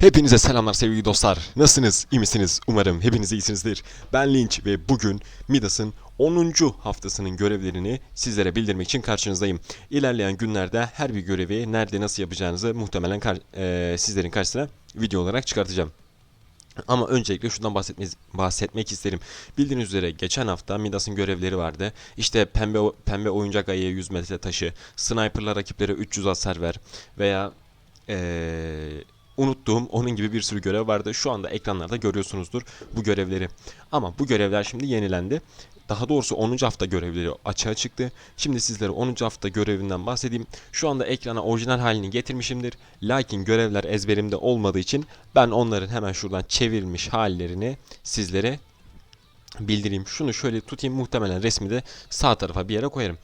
Hepinize selamlar sevgili dostlar. Nasılsınız? İyi misiniz? Umarım hepiniz iyisinizdir. Ben Lynch ve bugün Midas'ın 10. haftasının görevlerini sizlere bildirmek için karşınızdayım. İlerleyen günlerde her bir görevi nerede nasıl yapacağınızı muhtemelen kar- eee, sizlerin karşısına video olarak çıkartacağım. Ama öncelikle şundan bahsetmek, bahsetmek isterim. Bildiğiniz üzere geçen hafta Midas'ın görevleri vardı. İşte pembe pembe oyuncak ayıya 100 metre taşı, sniperla rakiplere 300 hasar ver veya eee, unuttuğum onun gibi bir sürü görev vardı. Şu anda ekranlarda görüyorsunuzdur bu görevleri. Ama bu görevler şimdi yenilendi. Daha doğrusu 10. hafta görevleri açığa çıktı. Şimdi sizlere 10. hafta görevinden bahsedeyim. Şu anda ekrana orijinal halini getirmişimdir. Lakin görevler ezberimde olmadığı için ben onların hemen şuradan çevrilmiş hallerini sizlere bildireyim. Şunu şöyle tutayım muhtemelen resmi de sağ tarafa bir yere koyarım.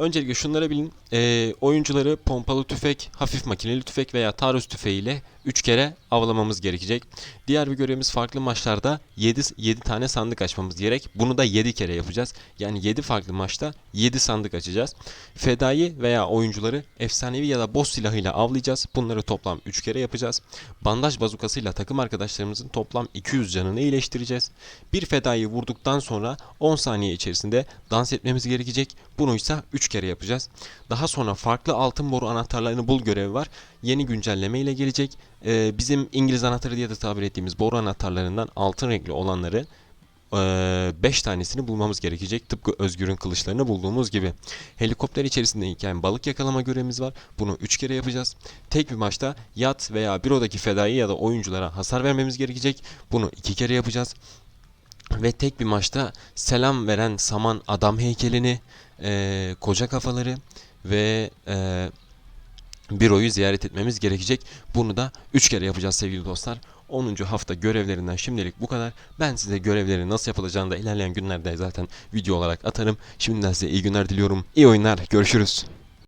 Öncelikle şunları bilin. Ee, oyuncuları pompalı tüfek, hafif makineli tüfek veya taarruz tüfeğiyle 3 kere avlamamız gerekecek. Diğer bir görevimiz farklı maçlarda 7, 7 tane sandık açmamız gerek. Bunu da 7 kere yapacağız. Yani 7 farklı maçta 7 sandık açacağız. Fedai veya oyuncuları efsanevi ya da boss silahıyla avlayacağız. Bunları toplam 3 kere yapacağız. Bandaj bazukasıyla takım arkadaşlarımızın toplam 200 canını iyileştireceğiz. Bir fedayı vurduktan sonra 10 saniye içerisinde dans etmemiz gerekecek. Bunu ise 3 kere yapacağız. Daha sonra farklı altın boru anahtarlarını bul görevi var. Yeni güncelleme ile gelecek. Ee, bizim İngiliz anahtarı diye de tabir ettiğimiz boru anahtarlarından altın renkli olanları 5 tanesini bulmamız gerekecek. Tıpkı Özgür'ün kılıçlarını bulduğumuz gibi. Helikopter içerisindeyken balık yakalama görevimiz var. Bunu 3 kere yapacağız. Tek bir maçta yat veya bürodaki fedai ya da oyunculara hasar vermemiz gerekecek. Bunu 2 kere yapacağız. Ve tek bir maçta selam veren saman adam heykelini, eee, koca kafaları ve eee büroyu ziyaret etmemiz gerekecek. Bunu da 3 kere yapacağız sevgili dostlar. 10. hafta görevlerinden şimdilik bu kadar. Ben size görevlerin nasıl yapılacağını da ilerleyen günlerde zaten video olarak atarım. Şimdiden size iyi günler diliyorum. İyi oyunlar. Görüşürüz.